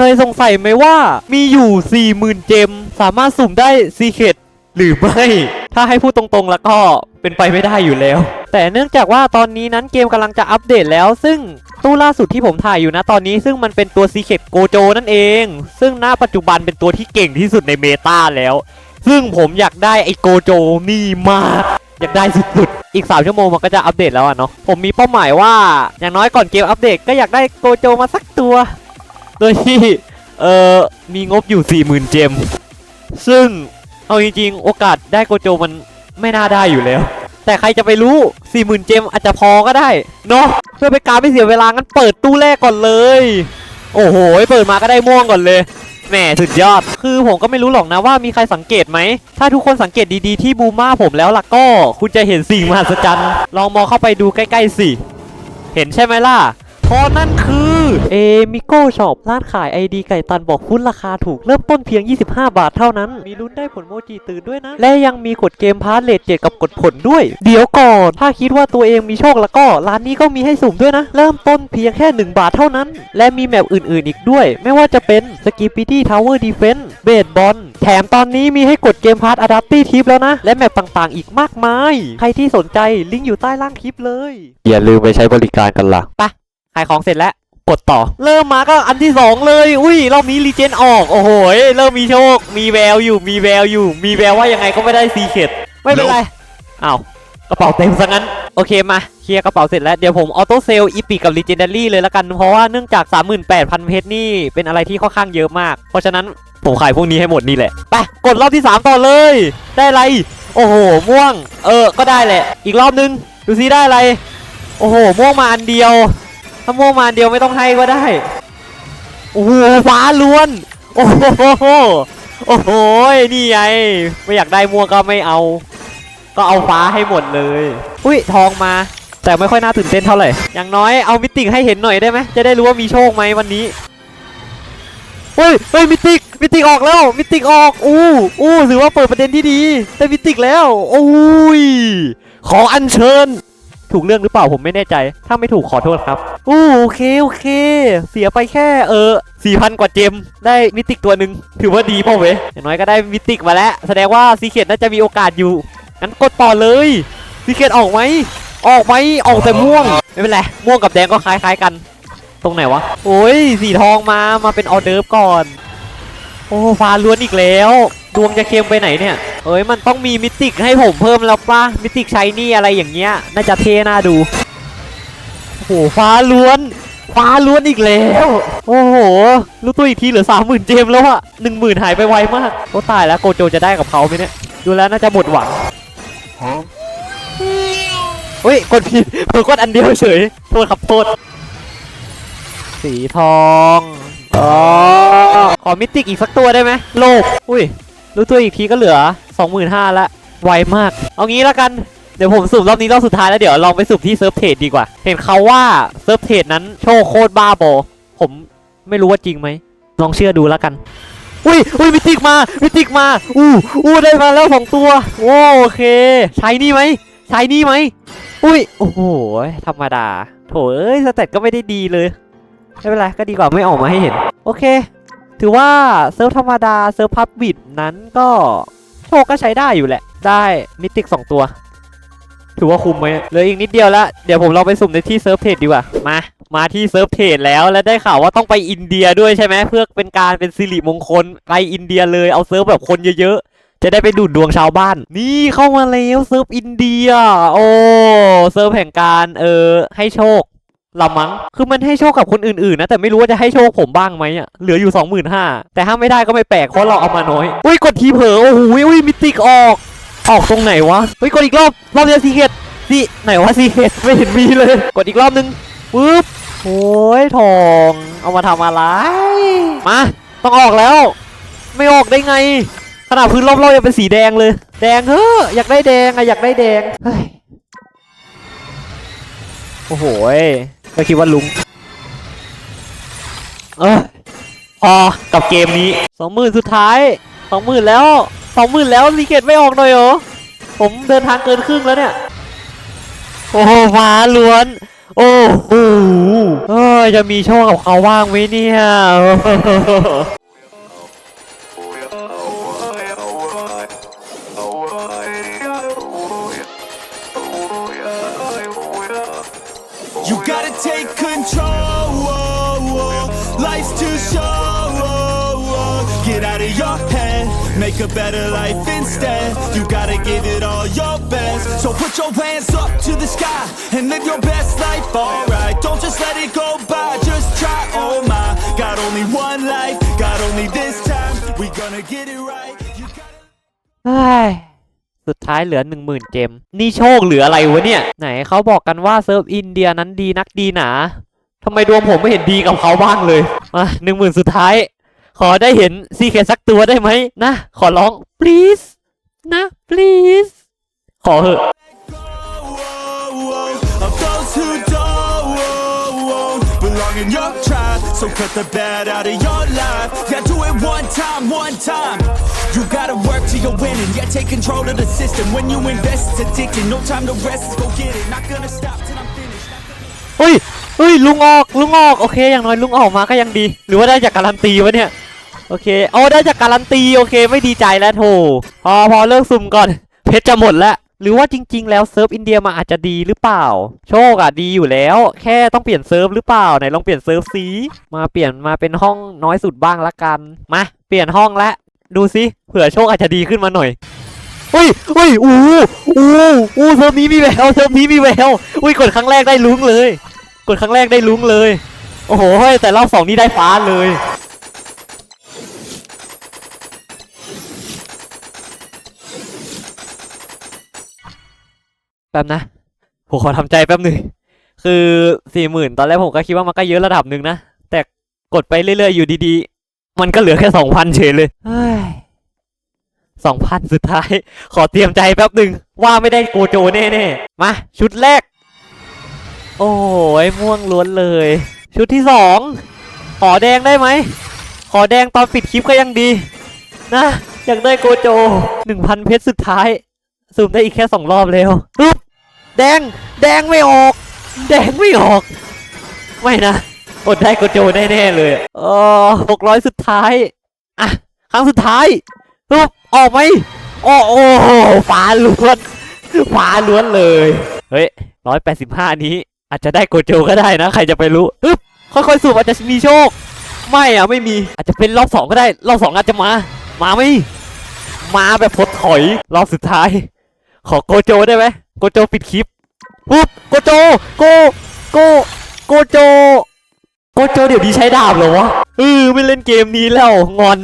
เคยสงสัยไหมว่ามีอยู่ 40,000 เจม สามารถสุ่มได้ซีเคดหรือไม่ ถ้าให้พูดตรงๆ แล้วก็เป็นไปไม่ได้อยู่แล้ว แต่เนื่องจากว่าตอนนี้นั้นเกมกำลังจะอัปเดตแล้ว ซึ่งตู้ล่าสุดที่ผมถ่ายอยู่นะตอนนี้ ซึ่งมันเป็นตัวซีเคดโกโจนั่นเอง ซึ่งณปัจจุบันเป็นตัวที่เก่งที่สุดในเมตาแล้ว ซึ่งผมอยากได้ไอโกโจนี่มากอยากได้สุดๆ อีก 3 ชั่วโมงมันก็จะอัปเดตแล้วอะเนาะ ผมมีเป้าหมายว่า อย่างน้อยก่อนเกมอัปเดตก็อยากได้โกโจมาสักตัว โดยที่เอ่อมีงบอยู่ 40,000 เจม ซึ่งเอาจริงๆ โอกาสได้โกโจมันไม่น่าได้อยู่แล้ว แต่ใครจะไปรู้ 40,000 เจมอาจจะพอก็ได้เนาะเพื่อเป็นการไม่เสียเวลางั้นเปิดตู้แรกก่อนเลย โอ้โห เปิดมาก็ได้ม่วงก่อนเลยแหมสุดยอด คือผมก็ไม่รู้หรอกนะว่ามีใครสังเกตไหม ถ้าทุกคนสังเกตดีๆที่บูม่าผมแล้วล่ะก็ คุณจะเห็นสิ่งมหัศจรรย์ ลองมองเข้าไปดูใกล้ๆสิ เห็นใช่ไหมล่ะ เพราะนั่นคือ เอมิโก้ช็อปร้านขายไอดีไก่ตันบอกพุ้นราคาถูกเริ่มต้นเพียง 25 บาทเท่านั้น มีลุ้นได้ผลโมจิตื่นด้วยนะ และยังมีกดเกมพาร์ทเลทเจ็ดกับกดผลด้วย เดี๋ยวก่อน ถ้าคิดว่าตัวเองมีโชคแล้วก็ ร้านนี้ก็มีให้สุ่มด้วยนะ เริ่มต้นเพียงแค่ 1 บาทเท่านั้น และมีแมปอื่นๆอีกด้วย ไม่ว่าจะเป็นสกิปปี้ที่ทาวเวอร์ดีเฟนส์เบดบอลแถมตอนนี้มีให้กดเกมพาร์ทอะดัปตี้ทิปแล้วนะ และแมปต่างๆ อีกมากมาย ใครที่สนใจลิงก์อยู่ใต้ล่างคลิปเลย อย่าลืมไปใช้บริการกันล่ะไป ขายของเสร็จแล้วกดต่อ เริ่มมาก็อันที่สองเลย อุ้ยรอบนี้รีเจนออก โอ้โหยเริ่มมีโชค มีแววอยู่ มีแววอยู่ มีแววว่ายังไงก็ไม่ได้ซีเคดไม่เป็นไรอ้าวกระเป๋าเต็มซะงั้น โอเคมา เคลียร์กระเป๋าเสร็จแล้ว เดี๋ยวผมออโต้เซลอีพิกับ Legendary เลยละกัน เพราะว่าเนื่องจาก 38,000 เพชรนี่เป็นอะไรที่ค่อนข้างเยอะมาก เพราะฉะนั้นผมขายพวกนี้ให้หมดนี่แหละ ไป กดรอบที่ 3 ต่อเลย ได้อะไร โอ้โห ม่วง เออ ก็ได้แหละ อีกรอบนึง ดูซิได้อะไร โอ้โห ม่วงมาอันเดียว ถ้าม่วงมาอันเดียวไม่ต้องให้ก็ได้โอ้โหฟ้าล้วน โอ้โหโอ้โหนี่ไงไม่อยากได้ม่วงก็ไม่เอา ก็เอาฟ้าให้หมดเลย อุ้ยทองมา แต่ไม่ค่อยน่าตื่นเต้นเท่าไหร่อย่างน้อยเอามิติกให้เห็นหน่อยได้ไหมจะได้รู้ว่ามีโชคไหมวันนี้เฮ้ยเฮ้ยมิติกมิติกออกแล้วมิติกออกอู้อู้ถือว่าเปิดประเด็นที่ดีได้มิติกแล้วโอ้ยขออัญเชิญ ถูกเรื่องหรือเปล่าผมไม่แน่ใจ ถ้าไม่ถูกขอโทษครับอู้โอเคโอเค เสียไปแค่เออสี่พันกว่าเจม ได้มิติกตัวหนึ่งถือว่าดีเปล่าเว้ยอย่างน้อยก็ได้มิติกมาแล้ว แสดงว่าซีเคดน่าจะมีโอกาสอยู่งั้นกดต่อเลยซีเคดออกไหมออกไหมออกแต่ม่วง ไม่เป็นไรม่วงกับแดงก็คล้ายๆกัน ตรงไหนวะโอ้ยสีทองมามาเป็นออเดิร์ฟก่อน โอ้ฟ้าล้วนอีกแล้ว ดวงจะเค็มไปไหนเนี่ย เอ้ยมันต้องมีมิติกให้ผมเพิ่มแล้วป่ะมิติกใช้นี่อะไรอย่างเงี้ยน่าจะเท่น่าดูโอ้โหฟ้าล้วน ฟ้าล้วนอีกแล้ว โอ้โหรู้ตัวอีกทีเหลือสามหมื่นเจมแล้วอะหนึ่งหมื่นหายไปไวมากโอ้ตายแล้วโกโจจะได้กับเขาไหมเนี่ยดูแล้วน่าจะหมดหวังเฮ้ยกดผิดเพิ่กดอันเดียวเฉยโทษครับโทษสีทองอ๋อขอมิติกอีกสักตัวได้ไหมโลกอุ้ยรู้ตัวอีกทีก็เหลือ 25,000ละไวมาก เอางี้แล้วกันเดี๋ยวผมสุ่มรอบนี้รอบสุดท้ายแล้วเดี๋ยวลองไปสุ่มที่เซิร์ฟเทรดดีกว่า เห็นเขาว่าเซิร์ฟเทรดนั้นโชว์โคตรบ้าบอ ผมไม่รู้ว่าจริงไหมลองเชื่อดูแล้วกัน อุ้ยอุ้ยมิติกมามิติกมา อู้อู้ได้มาแล้วสองตัวโอ้โอเค ใช้นี่ไหมใช้นี่ไหมอุ้ยโอ้โหธรรมดา โถเอ้ยสเตตก็ไม่ได้ดีเลยไม่เป็นไรก็ดีกว่าไม่ออกมาให้เห็น โอเค ถือว่าเซิร์ฟธรรมดาเซิร์ฟพับบิดนั้นก็ โชคก็ใช้ได้อยู่แหละ ได้มิติก2ตัว ถือว่าคุ้มไหมเหลืออีกนิดเดียวละเดี๋ยวผมลองไปสุ่มในที่เซิร์ฟเทรดดีกว่า มา มาที่เซิร์ฟเทรดแล้วและได้ข่าวว่าต้องไปอินเดียด้วยใช่ไหมเพื่อเป็นการเป็นสิริมงคลไปอินเดียเลยเอาเซิร์ฟแบบคนเยอะๆจะได้ไปดูดดวงชาวบ้าน นี่เข้ามาแล้วเซิร์ฟอินเดีย โอ้เซิร์ฟแห่งการเออให้โชค ละมั้ง คือมันให้โชคกับคนอื่นๆนะ แต่ไม่รู้ว่าจะให้โชคผมบ้างไหมอะ เหลืออยู่ 25,000แต่ถ้าไม่ได้ก็ไม่แปลกเพราะเราเอามาน้อย อุ้ยกดทีเผลอ โอ้โหอุ้ยมิติกออก ออกตรงไหนวะเฮ้ยกดอีกรอบ รอบเดียวซีเคดสิไหนวะซีเคดไม่เห็นมีเลย กดอีกรอบนึงปึ๊บโอ้ยทอง เอามาทำอะไร มา ต้องออกแล้ว ไม่ออกได้ไง ขนาดพื้นรอบๆยังเป็นสีแดงเลย แดงเฮ้ออยากได้แดงอะอยากได้แดงเฮ้ยโอ้โหย ก็คิดว่าลุง เออพอกับเกมนี้สองหมื่นสุดท้ายสองหมื่นแล้วสองหมื่นแล้วรีเกตไม่ออกหน่อยเหรอผมเดินทางเกินครึ่งแล้วเนี่ย โอ้โหฟ้าล้วน โอ้โหจะมีโชคกับเขาว่างไหมเนี่ย gotta take control. Life's too short. Get out of your head. Make a better life instead. You gotta give it all your best. So put your hands up to the sky And live your best life, alright Don't just let it go by, just try, oh my. Got only one life, got only this time. We gonna get it right. สุดท้ายเหลือหนึ่งหมื่นเจม นี่โชคเหลืออะไรวะเนี่ย ไหนเขาบอกกันว่าเซิร์ฟอินเดียนั้นดีนักดีหนาทำไมดวงผมไม่เห็นดีกับเขาบ้างเลยมาหนึ่งหมื่นสุดท้าย ขอได้เห็นซีเคสักตัวได้ไหมนะ ขอร้อง please นะ please ขอเหอะ belong in your tribe. So cut the bad out of your life. Yeah, do it one time, one time. You gotta work till you're winning. Yeah, take control of the system. When you invest, it's addicting. No time to rest, go get it. Not gonna stop till I'm finished. เฮ้ยเฮ้ยลุงออกลุงออกโอเคอย่างน้อยลุงออกมาก็ยังดี หรือว่าได้จากการันตีวะเนี่ยโอเคเอาได้จากการันตีโอเค ไม่ดีใจแล้วโถพอพอเลิกสุ่มก่อนเพชรจะหมดแล้วหรือว่าจริง ๆ แล้วเซิร์ฟอินเดียมาอาจจะดีหรือเปล่า โชคอะดีอยู่แล้ว แค่ต้องเปลี่ยนเซิร์ฟหรือเปล่าไหนลองเปลี่ยนเซิร์ฟซีมาเปลี่ยนมาเป็นห้องน้อยสุดบ้างละกันมาเปลี่ยนห้องละ ดูสิเผื่อโชคอาจจะดีขึ้นมาหน่อยเฮ้ยเฮ้ยอู้อู้อู้เซิร์ฟนี้มีแววเซิร์ฟนี้มีแววอุ้ยกดครั้งแรกได้ลุ้งเลย กดครั้งแรกได้ลุ้งเลย โอ้โหแต่รอบสองนี่ได้ฟ้าเลยแป๊บนะผมขอทำใจแป๊บหนึ่งคือสี่หมื่นตอนแรกผมก็คิดว่ามันก็เยอะระดับหนึ่งนะ แต่กดไปเรื่อยๆอยู่ดีๆ มันก็เหลือแค่สองพันเฉยเลยสองพันสุดท้าย ขอเตรียมใจแป๊บหนึ่งว่าไม่ได้โกโจแน่ๆ มา ชุดแรก โอ้ยม่วงล้วนเลย ชุดที่สองขอแดงได้ไหม ขอแดงตอนปิดคลิปก็ยังดี นะอยากได้โกโจหนึ่งพันเพชรสุดท้ายซูมได้อีกแค่สองรอบแล้วแดง แดงไม่ออก แดงไม่ออก ไม่นะ อดได้โกโจแน่ๆเลยเออหกร้อยสุดท้ายอะครั้งสุดท้ายปึ๊บออกไหมโอ้โอ้โหฟ้าล้วนฟ้าล้วนเลย เฮ้ยร้อยแปดสิบห้านี้ อาจจะได้โกโจก็ได้นะ ใครจะไปรู้ปึ๊บค่อยๆสูบอาจจะมีโชค ไม่อะไม่มีอาจจะเป็นรอบสองก็ได้ รอบสองอาจจะมา มาไหมมาแบบพดถอยรอบสุดท้าย ขอโกโจได้ไหมโกโจปิดคลิปปุ๊บโกโจโกโกโกโจ โกโจเดี๋ยวนี้ใช้ดาบเหรอวะเออไม่เล่นเกมนี้แล้วงอน